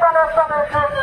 প্রাণে প্রাণে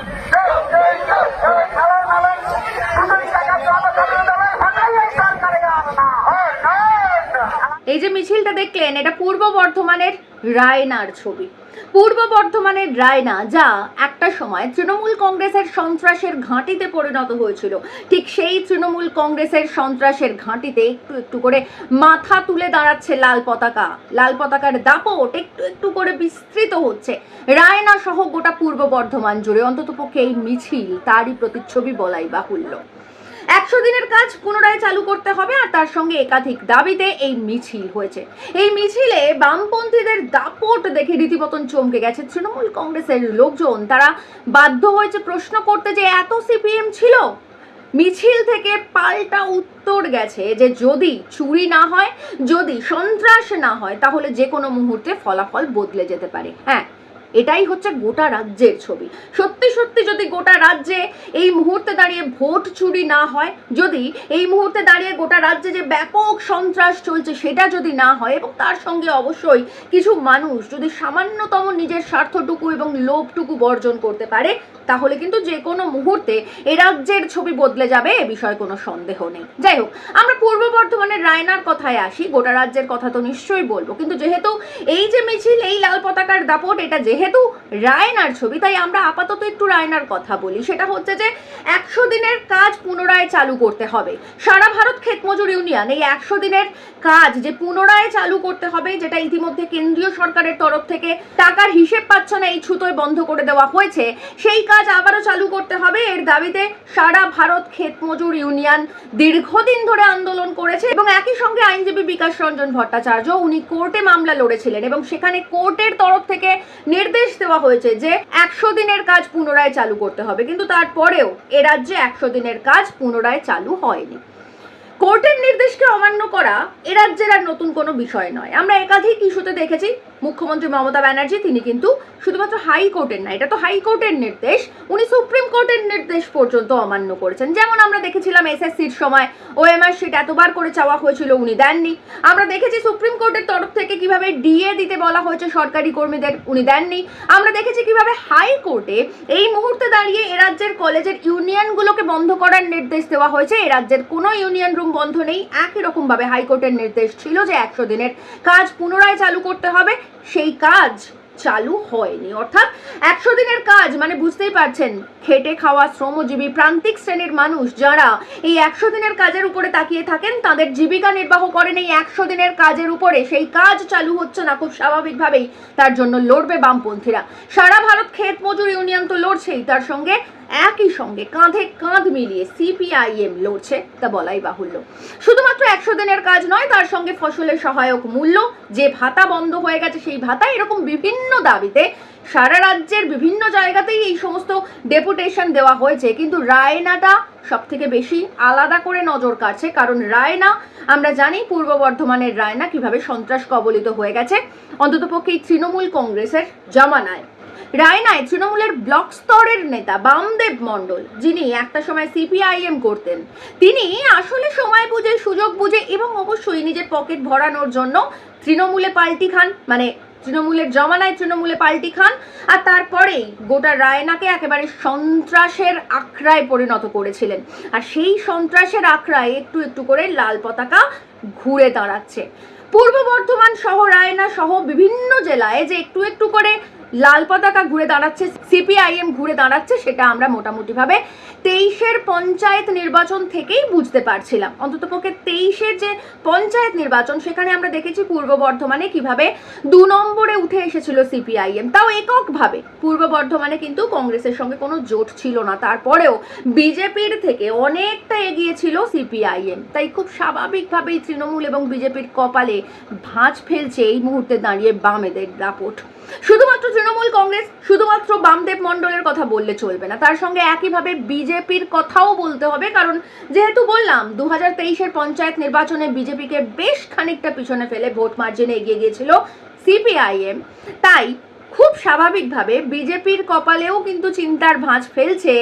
এই যে মিছিলটা দেখলেন, এটা পূর্ব বর্ধমানের রায়নার ছবি। পূর্ব বর্ধমানের রায়না, যা একটা সময় তৃণমূল কংগ্রেসের সন্ত্রাসের ঘাঁটিতে পরিণত হয়েছিল। ঠিক সেই তৃণমূল কংগ্রেসের সন্ত্রাসের ঘাঁটিতে একটু একটু করে মাথা তুলে দাঁড়াচ্ছে লাল পতাকা। লাল পতাকার দাপট একটু একটু করে বিস্তৃত হচ্ছে। রায়না সহ গোটা পূর্ব বর্ধমান জুড়ে অন্ততপক্ষে এই মিছিল তারই প্রতিচ্ছবি বলাই বাহুল্য। একশো দিনের কাজ পুনরায় চালু করতে হবে আর তার সঙ্গে একাধিক দাবিতে এই মিছিল হয়েছে। এই মিছিলে বামপন্থীদের দাপট দেখে রীতিমতন চমকে গেছে তৃণমূল কংগ্রেসের লোকজন। তারা বাধ্য হয়েছে প্রশ্ন করতে যে, এত সিপিএম ছিল? মিছিল থেকে পাল্টা উত্তর গেছে যে, যদি চুরি না হয়, যদি সন্ত্রাস না হয়, তাহলে যে কোনো মুহূর্তে ফলাফল বদলে যেতে পারে। হ্যাঁ এটাই হচ্ছে গোটা রাজ্যের ছবি। সত্যি সত্যি যদি গোটা রাজ্যে এই মুহূর্তে দাঁড়িয়ে ভোট চুরি না হয়, যদি এই মুহূর্তে দাঁড়িয়ে গোটা রাজ্যে যে ব্যাপক সন্ত্রাস চলছে সেটা যদি না হয়, এবং তার সঙ্গে অবশ্যই কিছু মানুষ যদি সামান্যতম নিজের স্বার্থটুকু এবং লোভটুকু বর্জন করতে পারে, তাহলে কিন্তু যে কোনো মুহূর্তে এ রাজ্যের ছবি বদলে যাবে, এ বিষয়ে কোনো সন্দেহ নেই। যাই হোক, আমরা পূর্ব বর্ধমানের রায়নার কথায় আসি, গোটা রাজ্যের কথা তো নিশ্চয়ই বলব, কিন্তু যেহেতু এই যে মিছিল, এই লাল পতাকার দাপট, এটা যেহেতু রায়নার ছবি, তাই আমরা আপাতত একটু রায়নার কথা বলি। সেটা হচ্ছে যে, একশো দিনের কাজ পুনরায় চালু করতে হবে। সারা ভারত ক্ষেতমজুর ইউনিয়ন এই একশো দিনের কাজ যে পুনরায় চালু করতে হবে, যেটা ইতিমধ্যে কেন্দ্রীয় সরকারের তরফ থেকে টাকার হিসেব পাচ্ছে না, এই ছুতোয় বন্ধ করে দেওয়া হয়েছে, সেই কাজ আবারও চালু করতে হবে। এর দাবিতে সারা ভারত ক্ষেতমজুর ইউনিয়ন দীর্ঘদিন ধরে আন্দোলন করেছে এবং একই সঙ্গে আইনজীবী বিকাশ রঞ্জন ভট্টাচার্য উনি কোর্টে মামলা লড়েছিলেন এবং সেখানে কোর্টের তরফ থেকে নির্দেশ দেওয়া হয়েছে যে একশো দিনের কাজ পুনরায় চালু করতে হবে। কিন্তু তারপরেও এ রাজ্যে একশো দিনের কাজ পুনরায় চালু হয়নি। কোর্টের নির্দেশকে অমান্য করা এ রাজ্যের আর নতুন কোনো বিষয় নয়। আমরা একাধিক ইস্যুতে দেখেছি মুখ্যমন্ত্রী মমতা ব্যানার্জি, তিনি কিন্তু শুধুমাত্র হাইকোর্টের না, এটা তো হাইকোর্টের নির্দেশ, উনি সুপ্রিম কোর্টের নির্দেশ পর্যন্ত অমান্য করেছেন। যেমন আমরা দেখেছিলাম এসএসসির সময়, ওএমআর শিট এতবার করে চাওয়া হয়েছিল, উনি দেননি। আমরা দেখেছি সুপ্রিম কোর্টের তরফ থেকে কীভাবে ডিএ দিতে বলা হয়েছে সরকারি কর্মীদের, উনি দেননি। আমরা দেখেছি কীভাবে হাইকোর্টে এই মুহূর্তে দাঁড়িয়ে এ রাজ্যের কলেজের ইউনিয়নগুলোকে বন্ধ করার নির্দেশ দেওয়া হয়েছে। এ রাজ্যের কোনো ইউনিয়ন রুম বন্ধ নেই। একই রকমভাবে হাইকোর্টের নির্দেশ ছিল যে একশো দিনের কাজ পুনরায় চালু করতে হবে। সেই কাজ চালু হয়নি। অর্থাৎ একশো দিনের কাজ মানে বুঝতেই পারছেন, খেটে খাওয়া শ্রমজীবী প্রান্তিক শ্রেণির মানুষ যারা এই একশো দিনের কাজের উপরে তাকিয়ে থাকেন, তাদের জীবিকা নির্বাহ করেন এই একশো দিনের কাজের উপরে। সেই কাজ চালু হচ্ছে না খুব স্বাভাবিকভাবেই, তার জন্য লড়বে বামপন্থীরা। সারা ভারত ক্ষেত মজুর ইউনিয়ন তো লড়ছেই, তার সঙ্গে একই সঙ্গে কাঁধে কাঁধ মিলিয়ে সিপিআইএম লড়ছে তা বলাই বাহুল্য। শুধুমাত্র একশো দিনের কাজ নয়, তার সঙ্গে ফসলের সহায়ক মূল্য, যে ভাতা বন্ধ হয়ে গেছে সেই ভাতা এরকম বিভিন্ন দাবিতে সারা রাজ্যের বিভিন্ন জায়গাতেই এই সমস্ত ডেপুটেশন দেওয়া হয়েছে। কিন্তু রায়নাটা সব থেকে বেশি আলাদা করে নজর কাটছে কারণ রায়না, আমরা জানি পূর্ব বর্ধমানের রায়না কীভাবে সন্ত্রাস কবলিত হয়ে গেছে। অন্ততপক্ষে এই তৃণমূল কংগ্রেসের জামানায়। রায়নায় তৃণমূলের ব্লক স্তরের নেতা বামদেব মণ্ডল, যিনি একটা সময় সিপিআইএম করতেন। তিনি আসলে সময় বুঝে, সুযোগ বুঝে এবং অবশ্যই নিজের পকেট ভরানোর জন্য তৃণমূলে পাল্টি খান মানে তৃণমূলের জমানায় তৃণমূলে পাল্টি খান, আর তারপরেই গোটা রায়নাকে একেবারে সন্ত্রাসের আখড়ায় পরিণত করেছিলেন। আর সেই সন্ত্রাসের আখড়ায় একটু একটু করে লাল পতাকা ঘুরে দাঁড়াচ্ছে। পূর্ব বর্ধমান সহ, রায়না সহ বিভিন্ন জেলায় যে একটু একটু করে লাল পতাকা ঘুরে দাঁড়াচ্ছে, সিপিআইএম ঘুরে দাঁড়াচ্ছে, সেটা আমরা মোটামুটিভাবে তেইশের পঞ্চায়েত নির্বাচন থেকেই বুঝতে পারছিলাম। অন্ততপক্ষে তেইশের যে পঞ্চায়েত নির্বাচন, সেখানে আমরা দেখেছি পূর্ব বর্ধমানে কীভাবে দু নম্বরে উঠে এসেছিল সিপিআইএম। তাও এককভাবে। পূর্ব বর্ধমানে কিন্তু কংগ্রেসের সঙ্গে কোনো জোট ছিল না। তারপরেও বিজেপির থেকে অনেকটা এগিয়ে ছিল সিপিআইএম। তাই খুব স্বাভাবিকভাবেই তৃণমূল এবং বিজেপির কপালে ভাঁজ ফেলছে এই মুহূর্তে দাঁড়িয়ে বামেদের দাপট শুধুমাত্র তৃণমূল কংগ্রেস, শুধুমাত্র বামদেব মণ্ডলের কথা বললে চলবে না। তার সঙ্গে একইভাবে বিজেপির কথাও বলতে হবে, কারণ যেহেতু বললাম দু হাজার তেইশের পঞ্চায়েত নির্বাচনে বিজেপিকে বেশ খানিকটা পিছনে ফেলে ভোট মার্জিনে এগিয়ে গিয়েছিল সিপিআইএম। তাই খুব স্বাভাবিকভাবে বিজেপির কপালেও কিন্তু চিন্তার ভাঁজ ফেলছে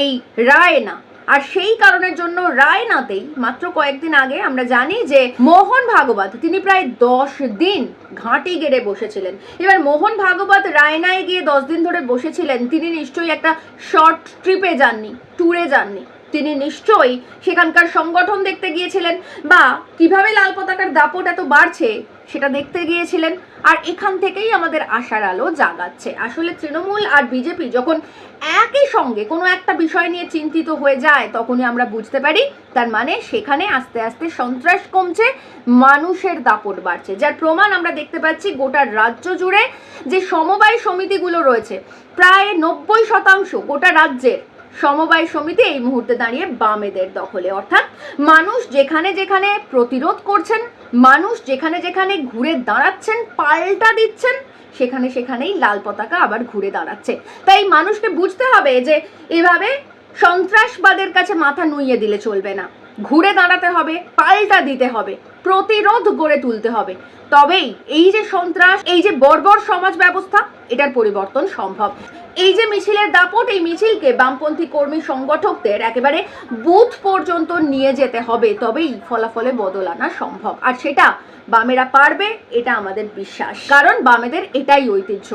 এই রায় না আর সেই কারণের জন্য রায়নাতেই মাত্র কয়েকদিন আগে আমরা জানি যে মোহন ভাগবত, তিনি প্রায় দশ দিন ঘাঁটি গেড়ে বসেছিলেন। এবার মোহন ভাগবত রায়নায় গিয়ে দশ দিন ধরে বসেছিলেন, তিনি নিশ্চয়ই একটা শর্ট ট্রিপে যাননি ট্যুরে যাননি। তিনি নিশ্চয়ই সেখানকার সংগঠন দেখতে গিয়েছিলেন বা কীভাবে লাল পতাকার দাপট এত বাড়ছে, সেটা দেখতে গিয়েছিলেন। আর এখান থেকেই আমাদের আশার আলো জাগাচ্ছে। আসলে তৃণমূল আর বিজেপি যখন একই সঙ্গে কোনো একটা বিষয় নিয়ে চিন্তিত হয়ে যায়, তখনই আমরা বুঝতে পারি, তার মানে সেখানে আস্তে আস্তে সন্ত্রাস কমছে, মানুষের দাপট বাড়ছে। যার প্রমাণ আমরা দেখতে পাচ্ছি গোটা রাজ্য জুড়ে যে সমবায় সমিতিগুলো রয়েছে, প্রায় নব্বই শতাংশ গোটা রাজ্যের সমবায় সমিতি এই মুহূর্তে দাঁড়িয়ে বামেদের দখলে। অর্থাৎ মানুষ যেখানে যেখানে প্রতিরোধ করছেন, মানুষ যেখানে যেখানে ঘুরে দাঁড়াচ্ছেন, পাল্টা দিচ্ছেন, সেখানে সেখানেই লাল পতাকা আবার ঘুরে দাঁড়াচ্ছে। তাই মানুষকে বুঝতে হবে যে এভাবে সন্ত্রাসবাদের কাছে মাথা নুইয়ে দিলে চলবে না। ঘুরে দাঁড়াতে হবে, পাল্টা দিতে হবে, প্রতিরোধ গড়ে তুলতে হবে। তবেই এই যে সন্ত্রাস, এই যে বর্বর সমাজ ব্যবস্থা, এটার পরিবর্তন সম্ভব। এই যে মিছিলের দাপট, এই মিছিলকে বামপন্থী কর্মী সংগঠকদের একেবারে বুথ পর্যন্ত নিয়ে যেতে হবে। তবেই ফলাফলে বদল আনা সম্ভব। আর সেটা বামেরা পারবে, এটা আমাদের বিশ্বাস। কারণ বামেদের এটাই ঐতিহ্য।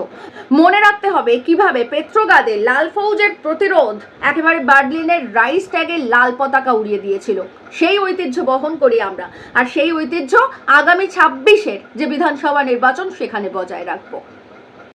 মনে রাখতে হবে কীভাবে পেট্রোগাদে লাল ফৌজের প্রতিরোধ একেবারে বার্লিনের রাইস ট্যাগে লাল পতাকা উড়িয়ে দিয়েছিল। সেই ঐতিহ্য বহন করি আমরা। আর সেই ঐতিহ্য আগামী ছাব্বিশের যে বিধানসভা নির্বাচন, সেখানে বজায় রাখব।